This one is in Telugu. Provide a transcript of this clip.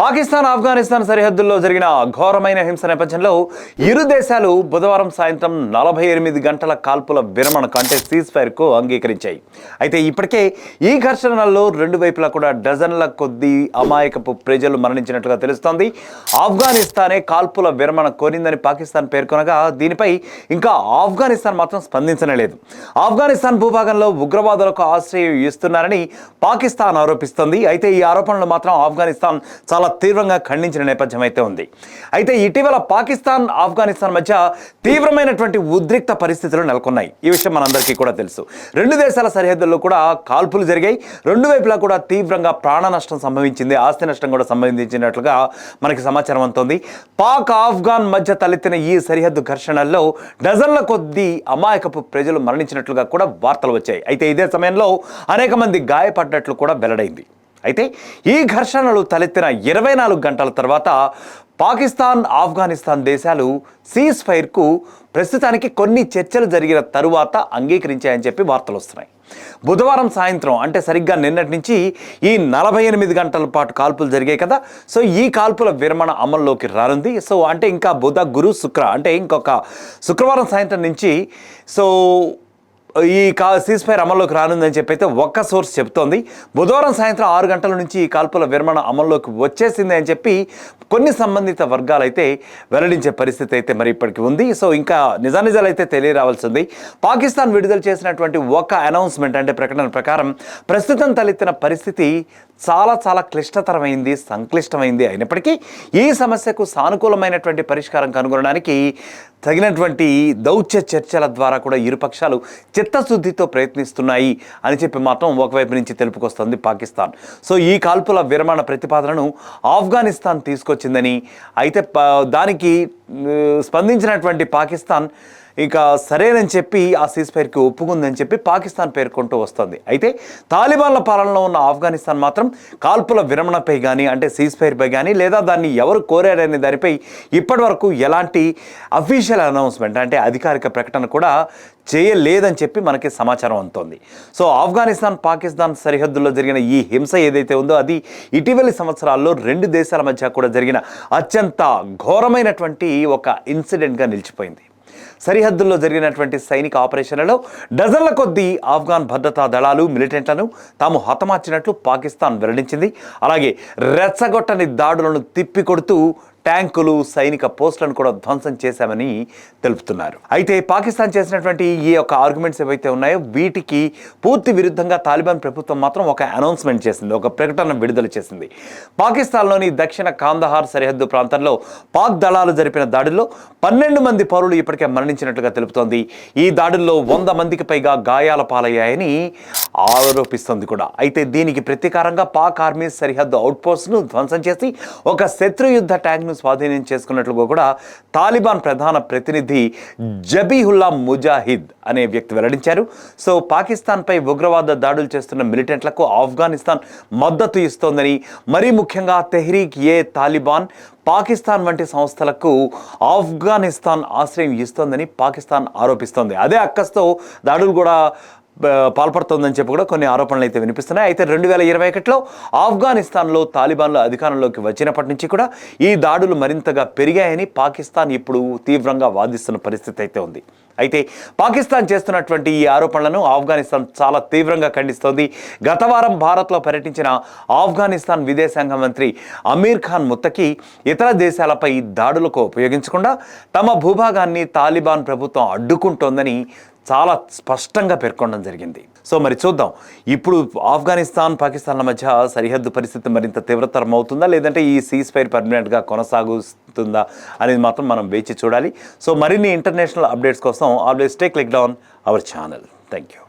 Pakistan Afghanistan సరిహద్దుల్లో జరిగిన ఘోరమైన హింస నేపథ్యంలో ఇరు దేశాలు బుధవారం సాయంత్రం నలభై ఎనిమిది గంటల కాల్పుల విరమణకు అంటే సీజ్ ఫైర్కు అంగీకరించాయి. అయితే ఇప్పటికే ఈ ఘర్షణల్లో రెండు వైపులా కూడా డజన్ల కొద్దీ అమాయకపు ప్రజలు మరణించినట్లుగా తెలుస్తోంది. ఆఫ్ఘనిస్తానే కాల్పుల విరమణ కోరిందని పాకిస్తాన్ పేర్కొనగా దీనిపై ఇంకా ఆఫ్ఘనిస్తాన్ మాత్రం స్పందించనే లేదు. ఆఫ్ఘనిస్తాన్ భూభాగంలో ఉగ్రవాదులకు ఆశ్రయం ఇస్తున్నారని పాకిస్తాన్ ఆరోపిస్తోంది. అయితే ఈ ఆరోపణలు మాత్రం ఆఫ్ఘనిస్తాన్ చాలా తీవ్రంగా ఖండించిన నేపథ్యం అయితే ఉంది. అయితే ఇటీవల పాకిస్తాన్ ఆఫ్ఘనిస్తాన్ మధ్య తీవ్రమైనటువంటి ఉద్రిక్త పరిస్థితులు నెలకొన్నాయి. ఈ విషయం మనందరికీ కూడా తెలుసు. రెండు దేశాల సరిహద్దుల్లో కూడా కాల్పులు జరిగాయి. రెండు వైపులా కూడా తీవ్రంగా ప్రాణ నష్టం సంభవించింది. ఆస్తి నష్టం కూడా సంబంధించినట్లుగా మనకి సమాచారం అందుతోంది. పాక్ ఆఫ్ఘాన్ మధ్య తలెత్తిన ఈ సరిహద్దు ఘర్షణల్లో డజన్ల కొద్దీ అమాయకపు ప్రజలు మరణించినట్లుగా కూడా వార్తలు వచ్చాయి. అయితే ఇదే సమయంలో అనేక మంది గాయపడ్డట్లు కూడా వెల్లడైంది. అయితే ఈ ఘర్షణలు తలెత్తిన ఇరవై నాలుగు గంటల తర్వాత పాకిస్తాన్ ఆఫ్ఘనిస్తాన్ దేశాలు సీజ్ ఫైర్కు ప్రస్తుతానికి కొన్ని చర్చలు జరిగిన తరువాత అంగీకరించాయని చెప్పి వార్తలు వస్తున్నాయి. బుధవారం సాయంత్రం అంటే సరిగ్గా నిన్నటి నుంచి ఈ నలభై ఎనిమిది గంటల పాటు కాల్పులు జరిగాయి కదా. సో ఈ కాల్పుల విరమణ అమల్లోకి రానుంది. సో అంటే ఇంకా బుధ గురు శుక్ర అంటే ఇంకొక శుక్రవారం సాయంత్రం నుంచి సో ఈ కా సీజ్ ఫైర్ అమల్లోకి రానుందని చెప్పి అయితే ఒక్క సోర్స్ చెప్తోంది. బుధవారం సాయంత్రం ఆరు గంటల నుంచి ఈ కాల్పుల విరమణ అమల్లోకి వచ్చేసింది అని చెప్పి కొన్ని సంబంధిత వర్గాలు అయితే వెల్లడించే పరిస్థితి అయితే మరి ఇప్పటికి ఉంది. సో ఇంకా నిజానిజాలు అయితే తెలియరావాల్సింది. పాకిస్తాన్ విడుదల చేసినటువంటి ఒక అనౌన్స్మెంట్ అంటే ప్రకటన ప్రకారం ప్రస్తుతం తలెత్తిన పరిస్థితి చాలా చాలా క్లిష్టతరమైంది సంక్లిష్టమైంది అయినప్పటికీ ఈ సమస్యకు సానుకూలమైనటువంటి పరిష్కారం కనుగొనడానికి తగినటువంటి దౌత్య చర్చల ద్వారా కూడా ఇరు పక్షాలు చిత్తశుద్ధితో ప్రయత్నిస్తున్నాయి అని చెప్పి మాత్రం ఒకవైపు నుంచి తెలుపుకొస్తుంది పాకిస్తాన్. సో ఈ కాల్పుల విరమణ ప్రతిపాదనను ఆఫ్ఘనిస్తాన్ తీసుకొచ్చిందని. అయితే దానికి స్పందించినటువంటి పాకిస్తాన్ ఇక సరేనని చెప్పి ఆ సీజ్ ఫైర్కి ఒప్పుకుందని చెప్పి పాకిస్తాన్ పేర్కొంటూ వస్తుంది. అయితే తాలిబాన్ల పాలనలో ఉన్న ఆఫ్ఘనిస్తాన్ మాత్రం కాల్పుల విరమణపై కానీ అంటే సీజ్ ఫైర్పై కానీ లేదా దాన్ని ఎవరు కోరారనే దానిపై ఇప్పటివరకు ఎలాంటి అఫీషియల్ అనౌన్స్మెంట్ అంటే అధికారిక ప్రకటన కూడా చేయలేదని చెప్పి మనకి సమాచారం అందుతోంది. సో ఆఫ్ఘనిస్తాన్ పాకిస్తాన్ సరిహద్దుల్లో జరిగిన ఈ హింస ఏదైతే ఉందో అది ఇటీవలి సంవత్సరాల్లో రెండు దేశాల మధ్య కూడా జరిగిన అత్యంత ఘోరమైనటువంటి ఒక ఇన్సిడెంట్గా నిలిచిపోయింది. సరిహద్దుల్లో జరిగినటువంటి సైనిక ఆపరేషన్లలో డజన్ల కొద్దీ ఆఫ్ఘాన్ భద్రతా దళాలు మిలిటెంట్లను తాము హతమార్చినట్లు పాకిస్తాన్ వెల్లడించింది. అలాగే రెచ్చగొట్టని దాడులను తిప్పికొడుతూ ట్యాంకులు సైనిక పోస్టులను కూడా ధ్వంసం చేశామని తెలుపుతున్నారు. అయితే పాకిస్తాన్ చేసినటువంటి ఈ యొక్క ఆర్గ్యుమెంట్స్ ఏవైతే ఉన్నాయో వీటికి పూర్తి విరుద్ధంగా తాలిబాన్ ప్రభుత్వం మాత్రం ఒక అనౌన్స్మెంట్ చేసింది ఒక ప్రకటన విడుదల చేసింది. పాకిస్తాన్లోని దక్షిణ కాందహార్ సరిహద్దు ప్రాంతంలో పాక్ దళాలు జరిపిన దాడుల్లో పన్నెండు మంది పౌరులు ఇప్పటికే మరణించినట్లుగా తెలుపుతోంది. ఈ దాడుల్లో వంద మందికి పైగా గాయాల పాలయ్యాయని ఆరోపిస్తుంది కూడా. అయితే దీనికి ప్రతీకారంగా పాక్ ఆర్మీ సరిహద్దు అవుట్పోస్ట్ను ధ్వంసం చేసి ఒక శత్రు యుద్ధ ట్యాంక్ను స్వాధీనం చేసుకున్నట్లుగా కూడా తాలిబాన్ ప్రధాన ప్రతినిధి జబీహుల్లా ముజాహిద్ అనే వ్యక్తి వెల్లడించారు. సో పాకిస్తాన్పై ఉగ్రవాద దాడులు చేస్తున్న మిలిటెంట్లకు ఆఫ్ఘనిస్తాన్ మద్దతు ఇస్తోందని మరీ ముఖ్యంగా తెహ్రీక్ ఏ తాలిబాన్ పాకిస్తాన్ వంటి సంస్థలకు ఆఫ్ఘనిస్తాన్ ఆశ్రయం ఇస్తోందని పాకిస్తాన్ ఆరోపిస్తోంది. అదే అక్కస్తో దాడులు కూడా పాల్పడుతోందని చెప్పి కూడా కొన్ని ఆరోపణలు అయితే వినిపిస్తున్నాయి. అయితే రెండు వేల ఇరవై ఒకటిలో ఆఫ్ఘనిస్తాన్లో తాలిబాన్లు అధికారంలోకి వచ్చినప్పటి నుంచి కూడా ఈ దాడులు మరింతగా పెరిగాయని పాకిస్తాన్ ఇప్పుడు తీవ్రంగా వాదిస్తున్న పరిస్థితి అయితే ఉంది. అయితే పాకిస్తాన్ చేస్తున్నటువంటి ఈ ఆరోపణలను ఆఫ్ఘనిస్తాన్ చాలా తీవ్రంగా ఖండిస్తోంది. గత వారం భారత్లో పర్యటించిన ఆఫ్ఘనిస్తాన్ విదేశాంగ మంత్రి అమీర్ ఖాన్ ముత్తకి ఇతర దేశాలపై దాడులకు ఉపయోగించకుండా తమ భూభాగాన్ని తాలిబాన్ ప్రభుత్వం అడ్డుకుంటోందని చాలా స్పష్టంగా పేర్కొనడం జరిగింది. సో మరి చూద్దాం. ఇప్పుడు ఆఫ్ఘనిస్తాన్ పాకిస్తాన్ల మధ్య సరిహద్దు పరిస్థితి మరింత తీవ్రతరం అవుతుందా లేదంటే ఈ సీజ్ ఫైర్ పర్మనెంట్గా కొనసాగుతుందా అనేది మాత్రం మనం వేచి చూడాలి. సో మరిన్ని ఇంటర్నేషనల్ అప్డేట్స్ కోసం always take click down our channel thank you